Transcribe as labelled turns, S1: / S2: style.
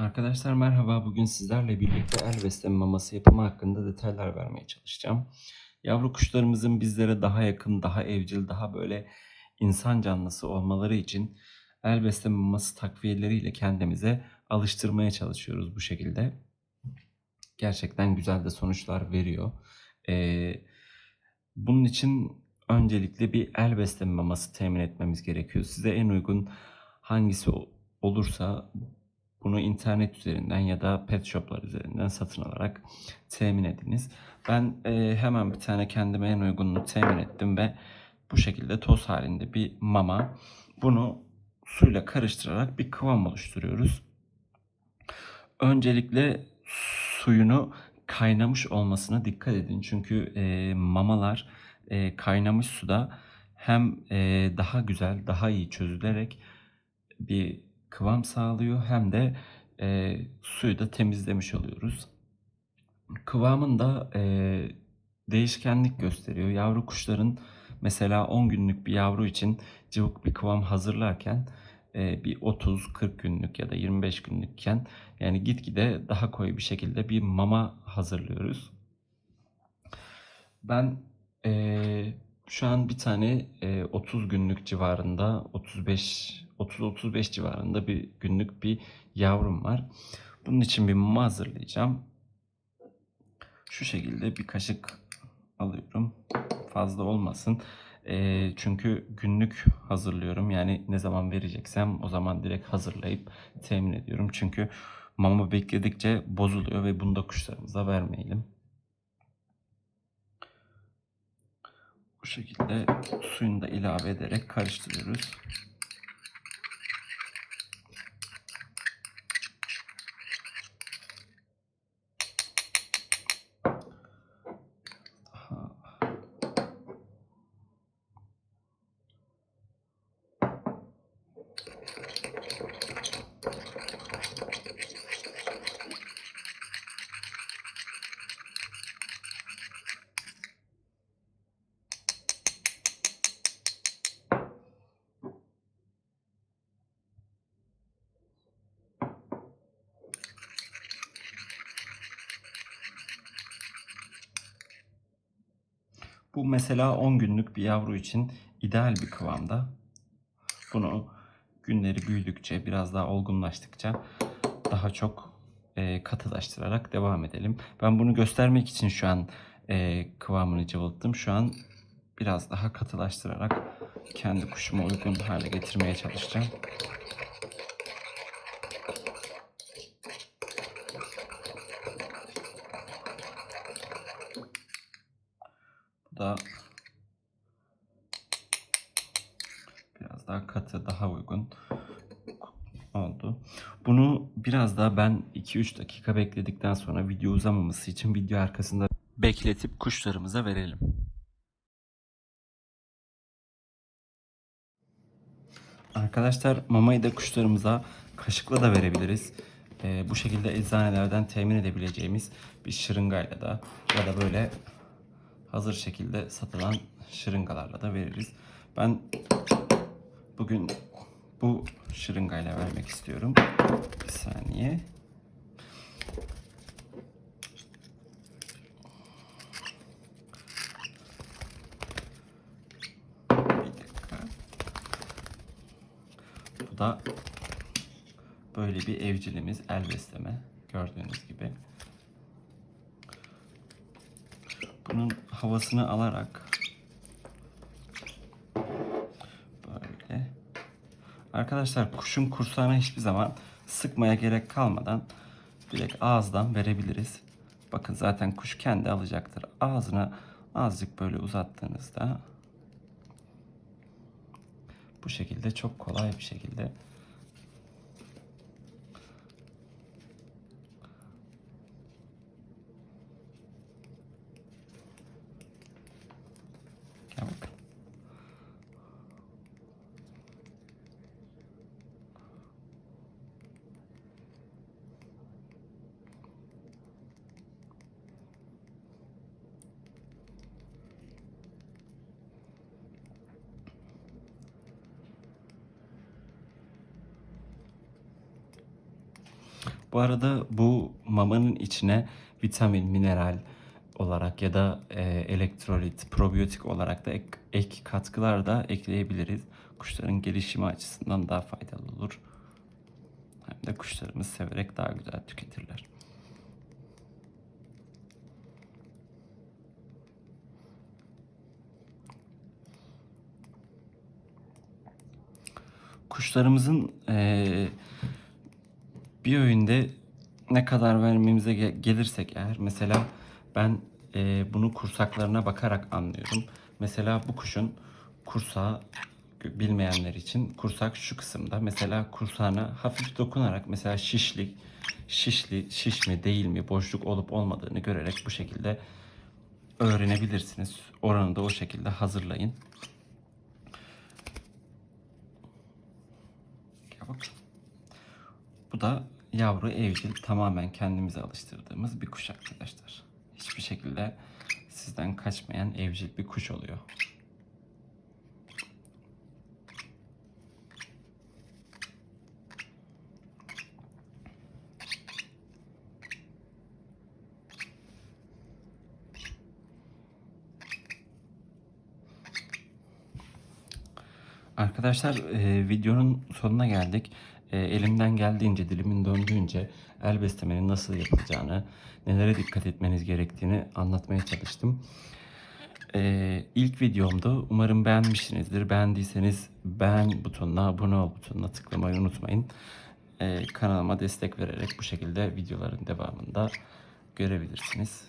S1: Arkadaşlar merhaba. Bugün sizlerle birlikte el besleme maması yapımı hakkında detaylar vermeye çalışacağım. Yavru kuşlarımızın bizlere daha yakın, daha evcil, daha böyle insan canlısı olmaları için el besleme maması takviyeleriyle kendimize alıştırmaya çalışıyoruz bu şekilde. Gerçekten güzel de sonuçlar veriyor. Ee, bunun için öncelikle bir el besleme maması temin etmemiz gerekiyor. Size en uygun hangisi olursa bunu internet üzerinden ya da pet shoplar üzerinden satın alarak temin ediniz. Ben e, hemen bir tane kendime en uygununu temin ettim ve bu şekilde toz halinde bir mama. Bunu suyla karıştırarak bir kıvam oluşturuyoruz. Öncelikle suyunu kaynamış olmasına dikkat edin. Çünkü e, mamalar e, kaynamış suda hem e, daha güzel, daha iyi çözülerek bir kıvam sağlıyor hem de e, suyu da temizlemiş oluyoruz. Kıvamında e, değişkenlik gösteriyor. Yavru kuşların mesela 10 günlük bir yavru için cıvık bir kıvam hazırlarken e, bir 30-40 günlük ya da 25 günlükken yani gitgide daha koyu bir şekilde bir mama hazırlıyoruz. Ben e, şu an bir tane e, 30 günlük civarında 35 30-35 civarında bir günlük bir yavrum var. Bunun için bir mama hazırlayacağım. Şu şekilde bir kaşık alıyorum. Fazla olmasın. E, çünkü günlük hazırlıyorum. Yani ne zaman vereceksem o zaman direkt hazırlayıp temin ediyorum. Çünkü mama bekledikçe bozuluyor ve bunu da kuşlarımıza vermeyelim. Bu şekilde suyunu da ilave ederek karıştırıyoruz. Bu mesela 10 günlük bir yavru için ideal bir kıvamda. Bunu günleri büyüdükçe, biraz daha olgunlaştıkça daha çok e, katılaştırarak devam edelim. Ben bunu göstermek için şu an e, kıvamını cıvılttım. Şu an biraz daha katılaştırarak kendi kuşuma uygun hale getirmeye çalışacağım. Bu da biraz daha katı, daha uygun oldu. Bunu biraz daha ben 2-3 dakika bekledikten sonra video uzamaması için video arkasında bekletip kuşlarımıza verelim. Arkadaşlar mamayı da kuşlarımıza kaşıkla da verebiliriz. Ee, bu şekilde eczanelerden temin edebileceğimiz bir şırıngayla da ya da böyle hazır şekilde satılan şırıngalarla da veririz. Ben bugün bu şırıngayla vermek istiyorum. Bir saniye. Bir. Bu da böyle bir evcilimiz el besleme gördüğünüz gibi. Bunun havasını alarak böyle Arkadaşlar kuşun kursağına hiçbir zaman sıkmaya gerek kalmadan direkt ağızdan verebiliriz. Bakın zaten kuş kendi alacaktır. Ağzına azıcık böyle uzattığınızda bu şekilde çok kolay bir şekilde Gel bakın. Bu arada bu mamanın içine vitamin, mineral olarak ya da e, elektrolit, probiyotik olarak da ek, ek katkılar da ekleyebiliriz. Kuşların gelişimi açısından daha faydalı olur. Hem de kuşlarımız severek daha güzel tüketirler. Kuşlarımızın eee, bir öğünde ne kadar vermemize ge- gelirsek eğer mesela ben eee, bunu kursaklarına bakarak anlıyorum. Mesela bu kuşun kursağı bilmeyenler için kursak şu kısımda mesela kursağına hafif dokunarak mesela şişlik şişli şiş mi değil mi boşluk olup olmadığını görerek bu şekilde öğrenebilirsiniz. Oranı da o şekilde hazırlayın. Gel bakalım. Bu da yavru evcil tamamen kendimize alıştırdığımız bir kuş arkadaşlar. Hiçbir şekilde sizden kaçmayan evcil bir kuş oluyor. Arkadaşlar e, videonun sonuna geldik. E, elimden geldiğince, dilimin döndüğünce el beslemenin nasıl yapılacağını, nelere dikkat etmeniz gerektiğini anlatmaya çalıştım. E, ilk videomda umarım beğenmişsinizdir. Beğendiyseniz beğen butonuna, abone ol butonuna tıklamayı unutmayın. E, kanalıma destek vererek bu şekilde videoların devamında görebilirsiniz.